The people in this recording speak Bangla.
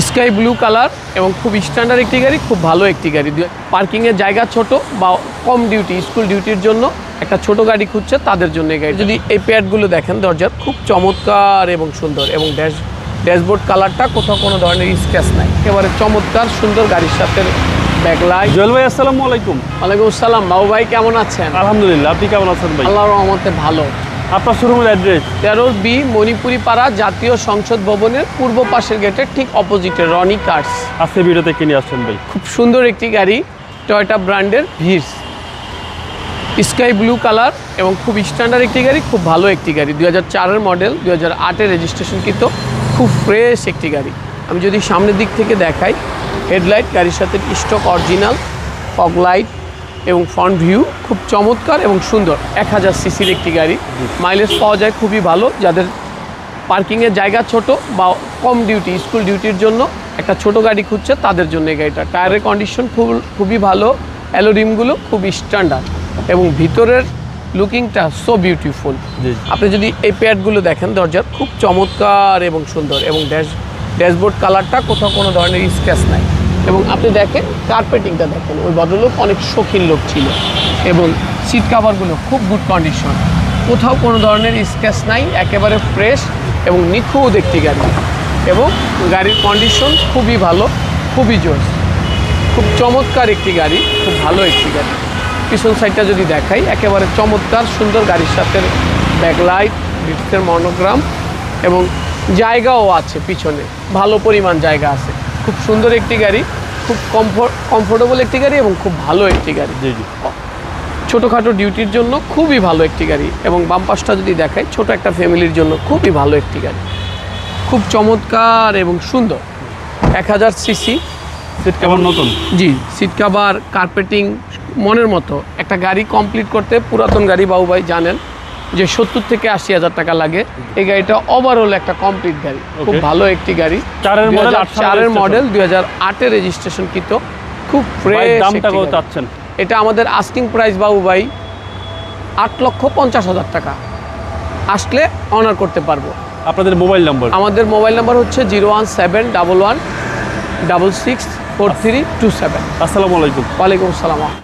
স্কাই ব্লু কালার এবং খুব স্ট্যান্ডার্ড একটি গাড়ি খুব ভালো একটি গাড়ি। পার্কিংয়ের জায়গা ছোট বা কম ডিউটি স্কুল ডিউটির জন্য একটা ছোট গাড়ি খুঁজছে তাদের জন্য এই গাড়ি যদি এই প্যাডগুলো দেখেন দরজার খুব চমৎকার এবং সুন্দর এবং ড্যাশ ড্যাশবোর্ড কালারটা কোথাও কোনো ধরনের স্ক্র্যাচ নাই। একেবারে চমৎকার সুন্দর গাড়ির সাথে ভাই আসসালামু আলাইকুম। ওয়ালাইকুম আসসালাম। ভাই কেমন আছেন? আলহামদুলিল্লাহ আপনি কেমন আছেন ভাই? আল্লাহর রহমতে ভালো। আপনার শোরুমের অ্যাড্রেস তেরো বি মণিপুরি পাড়া জাতীয় সংসদ ভবনের পূর্ব পাশের গেটের ঠিক অপোজিটে রনি কার্স আজকে ভিডিওতে কিনে আসছেন ভাই? খুব সুন্দর একটি গাড়ি টয়োটা ব্র্যান্ডের ভিস স্কাই ব্লু কালার এবং খুব স্ট্যান্ডার্ড একটি গাড়ি খুব ভালো একটি গাড়ি। দুই হাজার চারের মডেল দুই হাজার আটের রেজিস্ট্রেশন কিন্তু খুব ফ্রেশ একটি গাড়ি। আমি যদি সামনের দিক থেকে দেখাই হেডলাইট গাড়ির সাথে স্টক অরিজিনাল ফগ লাইট এবং ফ্রন্ট ভিউ খুব চমৎকার এবং সুন্দর। এক হাজার সিসির একটি গাড়ি। মাইলেজ পাওয়া যায় খুবই ভালো। যাদের পার্কিংয়ের জায়গা ছোট বা কম ডিউটি স্কুল ডিউটির জন্য একটা ছোট গাড়ি খুঁজছে তাদের জন্য এই গাড়িটা। টায়ারের কন্ডিশন খুব খুবই ভালো। অ্যালো রিমগুলো খুব স্ট্যান্ডার্ড এবং ভিতরের লুকিংটা সো বিউটিফুল আপনি যদি এই প্যাডগুলো দেখেন দরজার খুব চমৎকার এবং সুন্দর। এবং ড্যাশ ড্যাশবোর্ড কালারটা কোথাও কোনো ধরনের স্ক্র্যাচ নাই। এবং আপনি দেখেন কার্পেটিংটা দেখেন, ওই ভদ্রলোক অনেক শৌখিন লোক ছিল এবং সিট কাভারগুলো খুব গুড কন্ডিশন কোথাও কোনো ধরনের স্ক্র্যাচ নাই, একেবারে ফ্রেশ এবং নিখুঁত একটি গাড়ি। এবং গাড়ির কন্ডিশন খুবই ভালো, খুবই জোর খুব চমৎকার একটি গাড়ি, খুব ভালো একটি গাড়ি। পিছন সাইডটা যদি দেখাই, একেবারে চমৎকার, সুন্দর গাড়ির সাথে ব্যাকলাইট ডিস্কের মনোগ্রাম এবং জায়গাও আছে পিছনে, ভালো পরিমাণ জায়গা আছে। খুব সুন্দর একটি গাড়ি খুব কমফোর্ট কমফোর্টেবল একটি গাড়ি এবং খুব ভালো একটি গাড়ি। জি জি। ছোটোখাটো ডিউটির জন্য খুবই ভালো একটি গাড়ি এবং বাম পাশটা যদি দেখায় ছোট একটা ফ্যামিলির জন্য খুবই ভালো একটি গাড়ি। খুব চমৎকার এবং সুন্দর। এক হাজার সিসি সিট কেমন নতুন? জি সিট কাভার কার্পেটিং মনের মতো। একটা গাড়ি কমপ্লিট করতে পুরাতন গাড়ি বাবু ভাই জানেন। যে সত্তর থেকে আশি হাজার টাকা লাগে। এই গাড়িটা ওভারঅল একটা কমপ্লিট গাড়ি। খুব ভালো একটি গাড়ি। চারের আট সালের চারের মডেল দুই হাজার আটের রেজিস্ট্রেশন কিন্তু খুব ফ্রেশ দামটা কত চাচ্ছেন? এটা আমাদের আস্কিং প্রাইস বাবু ভাই আট লক্ষ পঞ্চাশ হাজার টাকা। আসলে অনার করতে পারব। আপনাদের মোবাইল নাম্বার আমাদের মোবাইল নাম্বার হচ্ছে zero one seven double one double six four three two seven. আসসালামু আলাইকুম। ওয়ালাইকুম আসসালাম।